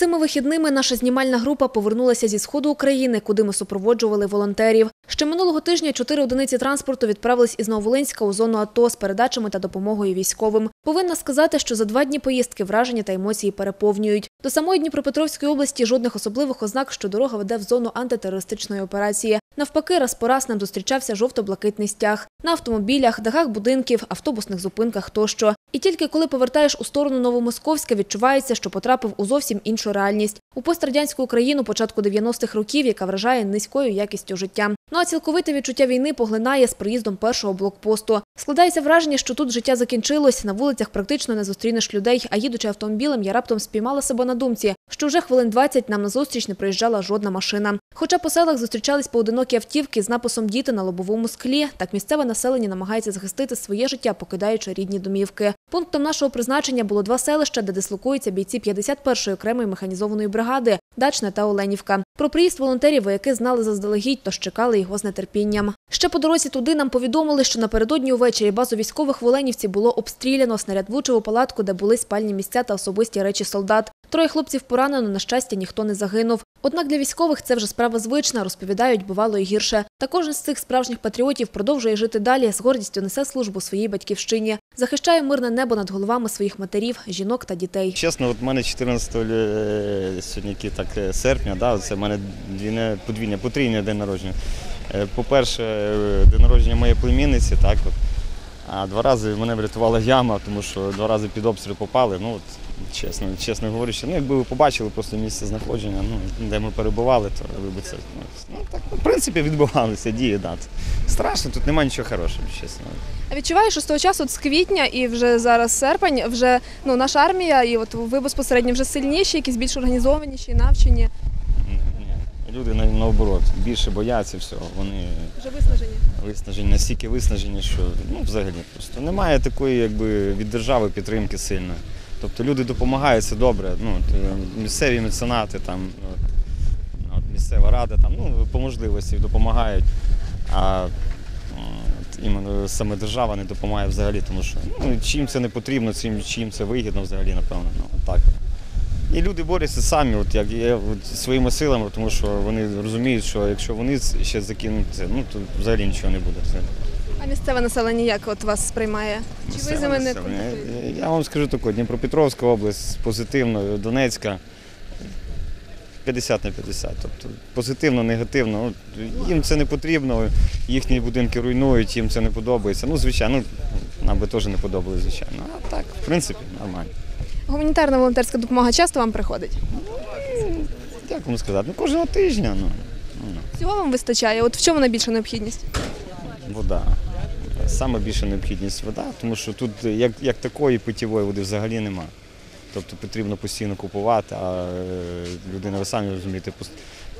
Цими вихідними наша знімальна група повернулася зі сходу України, куди ми супроводжували волонтерів. Ще минулого тижня чотири одиниці транспорту відправились із Нововолинська у зону АТО з передачами та допомогою військовим. Повинна сказати, що за два дні поїздки враження та емоції переповнюють. До самої Дніпропетровської області жодних особливих ознак, що дорога веде в зону антитерористичної операції. Навпаки, раз по раз нам зустрічався жовто-блакитний стяг на автомобілях, дахах будинків, автобусних зупинках тощо. І тільки коли повертаєш у сторону Новомосковська, відчувається, що потрапив у зовсім іншу реальність у пострадянську Україну початку 90-х років, яка вражає низькою якістю життя. Ну а цілковите відчуття війни поглинає з приїздом першого блокпосту. Складається враження, що тут життя закінчилось. На вулицях практично не зустрінеш людей. А їдучи автомобілем, я раптом спіймала себе на думці, що вже хвилин 20 нам назустріч не приїжджала жодна машина. Хоча по селах зустрічались поодинокі автівки з написом Діти на лобовому склі, так місцеве населення намагається захистити своє життя, покидаючи рідні домівки. Пунктом нашого призначення було два селища, де дислокуються бійці 51-ї окремої механізованої бригади Дачне та Оленівка. Про приїзд волонтерів вояки знали заздалегідь, тож чекали його з нетерпінням. Ще по дорозі туди нам повідомили, що напередодні увечері базу військових в Оленівці було обстріляно. Снаряд влучив у палатку, де були спальні місця та особисті речі солдат. Троє хлопців поранено, на щастя, ніхто не загинув. Однак для військових це вже справа звична, розповідають, бувало і гірше. Та кожен з цих справжніх патріотів продовжує жити далі, з гордістю несе службу своїй батьківщині, захищає мирне небо над головами своїх матерів, жінок та дітей. Чесно, от мене 14 сьогодні який так е, серпня, да, це в мене двійне подвійне, потрійне день народження. Е, По-перше, е, день народження моєї племінниці, так от. А два рази мене врятувала яма, тому що два рази під обстріл попали. Ну от чесно, чесно говорячи, ну якби ви побачили просто місце знаходження, ну де ми перебували, то ви б це ну, ну так в принципі відбувалися дії. Да. Страшно, тут немає нічого хорошого, чесно. А відчуваєш, що з того часу, от з квітня і вже зараз серпень, вже ну наша армія, і от ви безпосередньо вже сильніші, якісь більш організованіші, навчені, Люди наоборот більше бояться всього. Вони вже виснажені. виснажені, настільки виснажені, що ну, взагалі просто немає такої якби, від держави підтримки сильної. Тобто люди допомагають, це добре. Ну, е, місцеві меценати, там, от, місцева рада там, ну, по можливості допомагають. А іменно саме держава не допомагає взагалі, тому що ну, чим це не потрібно, чим, чим це вигідно взагалі, напевно. Ну, так. І люди борються самі, от як є, от, своїми силами, тому що вони розуміють, що якщо вони ще закинуть це, ну то взагалі нічого не буде. А місцеве населення як от вас сприймає? Чи ви з ними не контактуєте? Я вам скажу таке, Дніпропетровська область позитивно, Донецька 50 на 50. Тобто позитивно, негативно. Їм це не потрібно, їхні будинки руйнують, їм це не подобається. Ну, звичайно, ну, нам би теж не подобалося, звичайно. А так, в принципі, нормально. Гуманітарна волонтерська допомога часто вам приходить? Як вам сказати? Ну, кожного тижня, ну, ну, Всього вам вистачає? От в чому найбільша необхідність? вода. Саме більша необхідність вода, тому що тут як, як такої питьової води взагалі нема. Тобто потрібно постійно купувати, а е, людина, ви самі розумієте,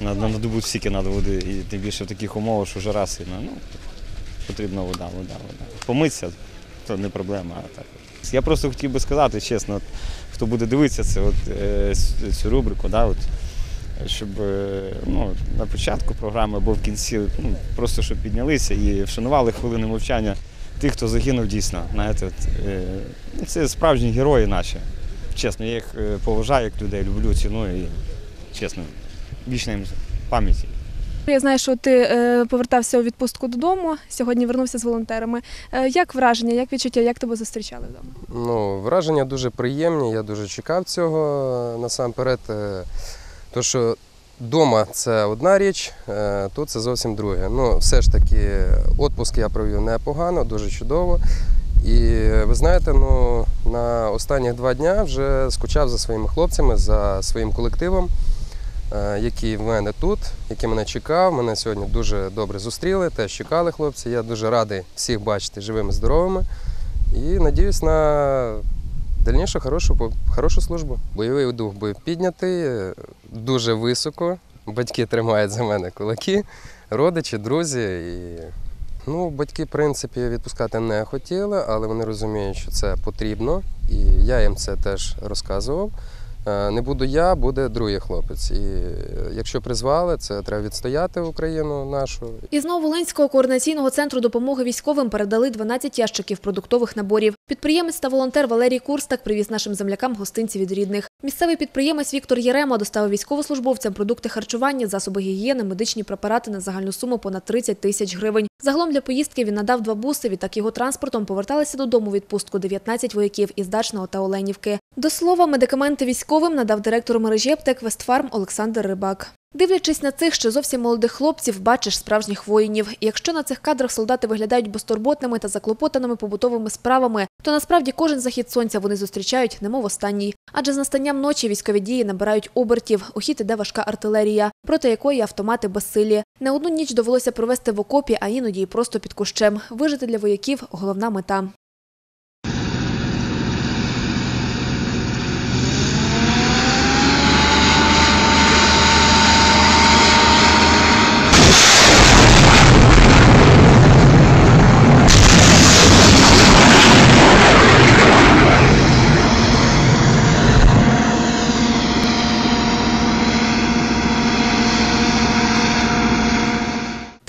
на, на, добу стільки треба води, і тим більше в таких умовах, що жара сильна. Ну, потрібна вода, вода, вода. Помитися то не проблема. А так. Я просто хотів би сказати, чесно, хто буде дивитися це, от, е, цю рубрику, да, от, щоб е, ну, на початку програми або в кінці ну, просто щоб піднялися і вшанували хвилини мовчання тих, хто загинув дійсно. Знаєте, от, е, ну, це справжні герої наші. Чесно, я їх е, поважаю як людей, люблю, ціную і чесно, вічна їм пам'яті. Я знаю, що ти повертався у відпустку додому. Сьогодні вернувся з волонтерами. Як враження, як відчуття, як тебе зустрічали вдома? Ну, враження дуже приємні, я дуже чекав цього насамперед. То, що вдома це одна річ, е, тут це зовсім друге. Ну, все ж таки, відпуск я провів непогано, дуже чудово. І ви знаєте, ну, на останні два дня вже скучав за своїми хлопцями, за своїм колективом, е, який в мене тут, який мене чекав. Мене сьогодні дуже добре зустріли, теж чекали хлопці. Я дуже радий всіх бачити живими, здоровими. І надіюсь на дальнішу хорошу, хорошу службу. Бойовий дух був піднятий дуже високо. Батьки тримають за мене кулаки, родичі, друзі. І, ну, батьки, в принципі, відпускати не хотіли, але вони розуміють, що це потрібно. І я їм це теж розказував, Не буду я, буде другий хлопець. І е, якщо призвали, це треба відстояти Україну нашу. Із Нововолинського координаційного центру допомоги військовим передали 12 ящиків продуктових наборів. Підприємець та волонтер Валерій Курстак привіз нашим землякам гостинці від рідних. Місцевий підприємець Віктор Єремо доставив військовослужбовцям продукти харчування, засоби гігієни, медичні препарати на загальну суму понад 30 тисяч гривень. Загалом для поїздки він надав два буси. Відтак його транспортом поверталися додому відпустку 19 вояків із Дачного та Оленівки. До слова, медикаменти військовим надав директор мережі аптек Вестфарм Олександр Рибак. Дивлячись на цих ще зовсім молодих хлопців, бачиш справжніх воїнів. І якщо на цих кадрах солдати виглядають безтурботними та заклопотаними побутовими справами, то насправді кожен захід сонця вони зустрічають, немов останній. Адже з настанням ночі військові дії набирають обертів. У іде важка артилерія, проти якої автомати безсилі. Не одну ніч довелося провести в окопі, а іноді й просто під кущем. Вижити для вояків головна мета.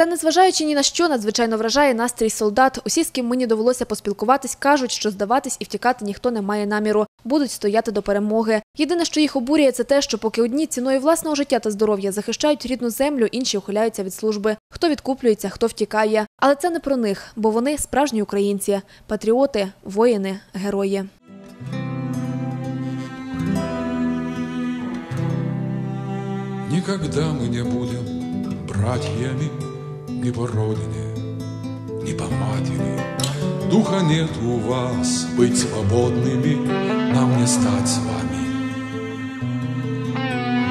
Та незважаючи ні на що, надзвичайно вражає настрій солдат. Усі, з ким мені довелося поспілкуватись, кажуть, що здаватись і втікати ніхто не має наміру. Будуть стояти до перемоги. Єдине, що їх обурює, це те, що поки одні ціною власного життя та здоров'я захищають рідну землю, інші ухиляються від служби. Хто відкуплюється, хто втікає. Але це не про них, бо вони справжні українці, патріоти, воїни, герої. Никогда мы не будем братьями ни по родине, ни по матери. Духа нет у вас быть свободными, нам не стать с вами.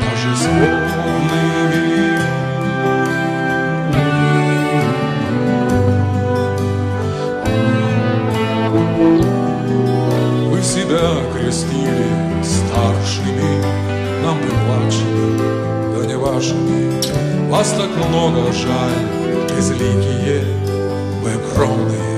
Даже свободными. holy.